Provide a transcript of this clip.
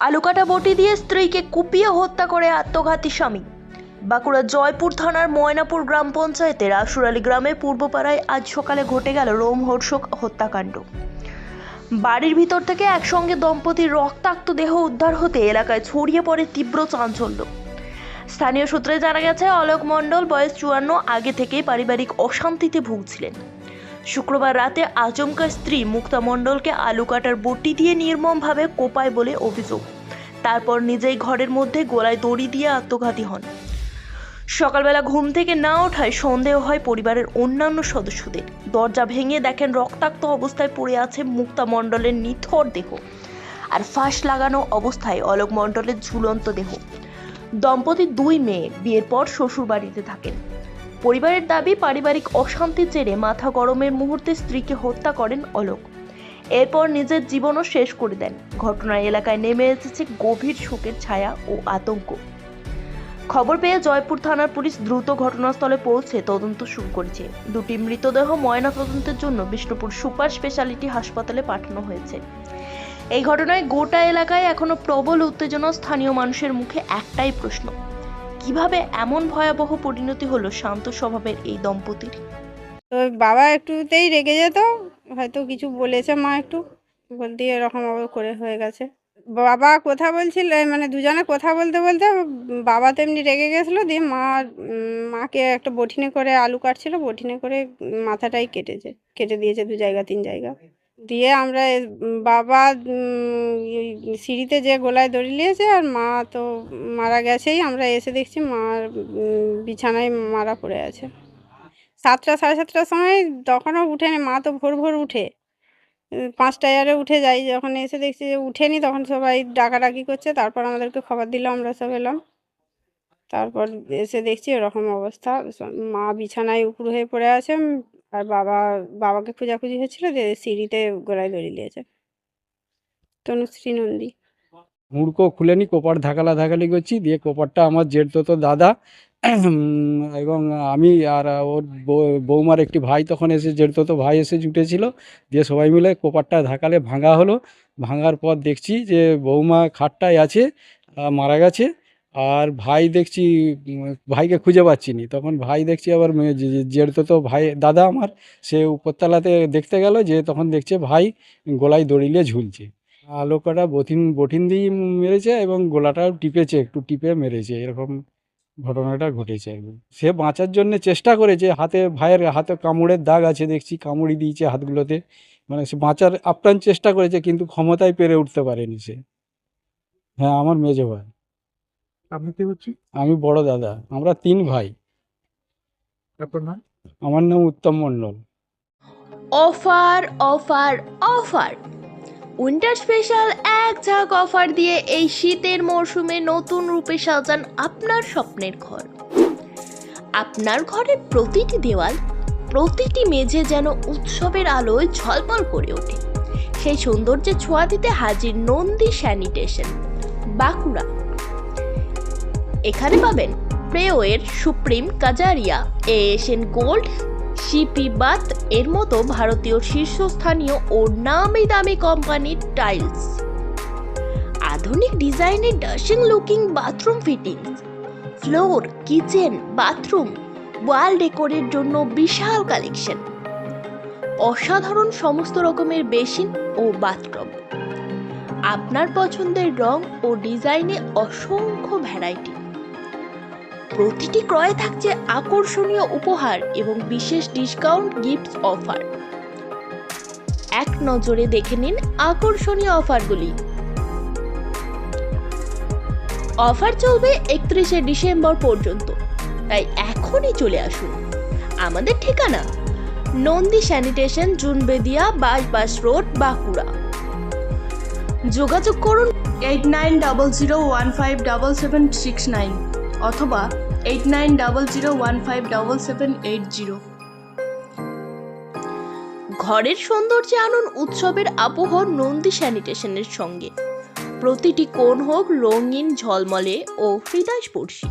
আলুকাটা বটি দিয়ে স্ত্রীকে কুপিয়ে হত্যা করে আত্মঘাতী স্বামী। বাঁকুড়া জয়পুর থানার ময়নাপুর গ্রাম পঞ্চায়েতের আশুরালী গ্রামে পূর্বপাড়ায় আজ সকালে ঘটে গেল রোমহর্ষক হত্যাকাণ্ড। বাড়ির ভিতর থেকে একসঙ্গে দম্পতির রক্তাক্ত দেহ উদ্ধার হতে এলাকায় ছড়িয়ে পড়ে তীব্র চাঞ্চল্য। স্থানীয় সূত্রে জানা গেছে, অলোক মণ্ডল বয়স চুয়ান্ন, আগে থেকেই পারিবারিক অশান্তিতে ভুগছিলেন। শুক্রবার রাতে আচমকা স্ত্রী মুক্তা মণ্ডলকে আলু কাটার বটি দিয়ে নির্মমভাবে কোপায় বলে অভিযোগ। তারপর নিজেই ঘরের মধ্যে গোলায় দড়ি দিয়ে আত্মঘাতী হন। সকালবেলা ঘুম থেকে না ওঠায় সন্দেহ হয় পরিবারের অন্যান্য সদস্যদের। দরজা ভেঙে দেখেন রক্তাক্ত অবস্থায় পড়ে আছে মুক্তা মণ্ডলের নিথর দেহ আর ফাঁস লাগানো অবস্থায় অলোক মণ্ডলের ঝুলন্ত দেহ। দম্পতির দুই মেয়ে, বিয়ের পর শ্বশুর বাড়িতে থাকেন। পরিবারের দাবি, পারিবারিক অশান্তির জেরে মাথা গরমের মুহূর্তে স্ত্রীকে হত্যা করেন অলোক। এরপর নিজের জীবনও শেষ করে দেন। ঘটনায় এলাকায় নেমে এসেছে গভীর শোকের ছায়া ও আতঙ্ক। খবর পেয়ে জয়পুর থানার পুলিশ দ্রুত ঘটনাস্থলে পৌঁছে তদন্ত শুরু করেছে। দুটি মৃতদেহ ময়না তদন্তের জন্য বিষ্ণুপুর সুপার স্পেশালিটি হাসপাতালে পাঠানো হয়েছে। এই ঘটনায় গোটা এলাকায় এখনও প্রবল উত্তেজনা, স্থানীয় মানুষের মুখে একটাই প্রশ্ন কীভাবে এমন ভয়াবহ পরিণতি হলো শান্ত স্বভাবের এই দম্পতির? তো বাবা একটুতেই রেগে যেত, হয়তো কিছু বলেছে মা একটু, বলতে এরকম করে হয়ে গেছে। বাবা কথা বলছিল মানে দুজনে কথা বলতে বলতে বাবা তেমনি রেগে গেছিল, দিয়ে মা মাকে একটা বঠিনে করে আলু কাটছিল, বঠিনে করে মাথাটাই কেটেছে, কেটে দিয়েছে দু জায়গা, তিন জায়গা। দিয়ে আমরা বাবা সিঁড়িতে যে গোলায় দড়ি নিয়েছে আর মা তো মারা গেছেই আমরা এসে দেখছি মার বিছানায় মারা পড়ে আছে। সাতটা সাড়ে সাতটার সময় তখনও উঠেনি মা তো ভোর ভোর উঠে। উম, পাঁচটা এয়ারে উঠে যাই যখন এসে দেখছি যে উঠেনি তখন সবাই ডাকাডাকি করছে তারপর আমাদেরকে খবর দিল আমরা সব এলাম। তারপর এসে দেখছি এরকম অবস্থা মা বিছানায় উপুর হয়ে পড়ে আছে আর বাবা, বাবাকে খোঁজাখুঁজি হচ্ছিল যে সিঁড়িতে গোড়ায় দড়ি দিয়েছে। তনুশ্রী নন্দী। মুড়কো খুলেনি, কোপার ধাকালা ধাকালি করছি, দিয়ে কোপারটা আমার জেঠ তো দাদা। এবং আমি আর ওর বৌমার একটি ভাই তখন এসে জেঠ তো ভাই এসে জুটেছিল। দিয়ে সবাই মিলে কোপারটা ধাকালে ভাঙা হলো। ভাঙার পর দেখছি যে বৌমা খাটটায় আছে মারা গেছে। আর ভাই দেখছি ভাইকে খুঁজে পাচ্ছি নি তখন ভাই দেখছি আবার জেঠ তো ভাই, দাদা আমার, সে উপরতলাতে দেখতে গেল, যে, তখন দেখছে ভাই গলায় দড়িলে ঝুলছে। আলোকাটা বঠিন বঠিন দিয়ে মেরেছে এবং গোলাটাও টিপেছে, একটু টিপে মেরেছে। এরকম ঘটনাটা ঘটেছে একদম। সে বাঁচার জন্য চেষ্টা করেছে, হাতে ভাইয়ের হাতে কামড়ের দাগ আছে, দেখছি কামড়ি দিয়েছে হাতগুলোতে। মানে সে বাঁচার আপ্রাণ চেষ্টা করেছে, কিন্তু ক্ষমতায় পেরে উঠতে পারেনি সে। হ্যাঁ আমার মেজো ভাই। আপনি কে হচ্ছে আমি বড় দাদা আমরা তিন ভাই। আপনার নাম? আমার নাম Uttam Mondal. Offer offer offer. Winter special এক ঝাঁক অফার দিয়ে এই শীতের মরশুমে নতুন রূপে সাজান আপনার স্বপ্নের ঘর। আপনার ঘরের প্রতিটি দেওয়াল প্রতিটি মেঝে যেন উৎসবের আলোয় ঝলমল করে ওঠে। সেই সৌন্দর্যে ছোঁয়া দিতে হাজির নন্দী স্যানিটেশন বাঁকুড়া। এখানে পাবেন প্রেওয়ের Supreme Kajaria, Asian gold CP bath, এর মতো ভারতীয় শীর্ষস্থানীয় ও নামি দামি কোম্পানির টাইলস। আধুনিক ডিজাইনের dashing looking bathroom fittings, floor, kitchen, bathroom, wall ডেকোরের জন্য বিশাল কালেকশন। অসাধারণ সমস্ত রকমের বেসিন ও বাথটব আপনার পছন্দের রং ও ডিজাইনে অসংখ্য ভ্যারাইটি। প্রতিটি ক্রয়ে থাকছে আকর্ষণীয় উপহার এবং বিশেষ ডিসকাউন্ট গিফট অফার এক নজরে দেখে নিন আকর্ষণীয় অফারগুলি অফার চলবে একত্রিশে ডিসেম্বর পর্যন্ত। তাই এখনই চলে আসুন। আমাদের ঠিকানা Nandi sanitation Junbedia bypass road Bankura. যোগাযোগ করুন eight nine double zero one five double seven six nine অথবা eight nine double zero one five double seven eight zero ঘরের সৌন্দর্যে আনুন উৎসবের আবহ নন্দী স্যানিটেশনের সঙ্গে। প্রতিটি কোণ হোক রঙিন ঝলমলে ও হৃদয়স্পর্শী।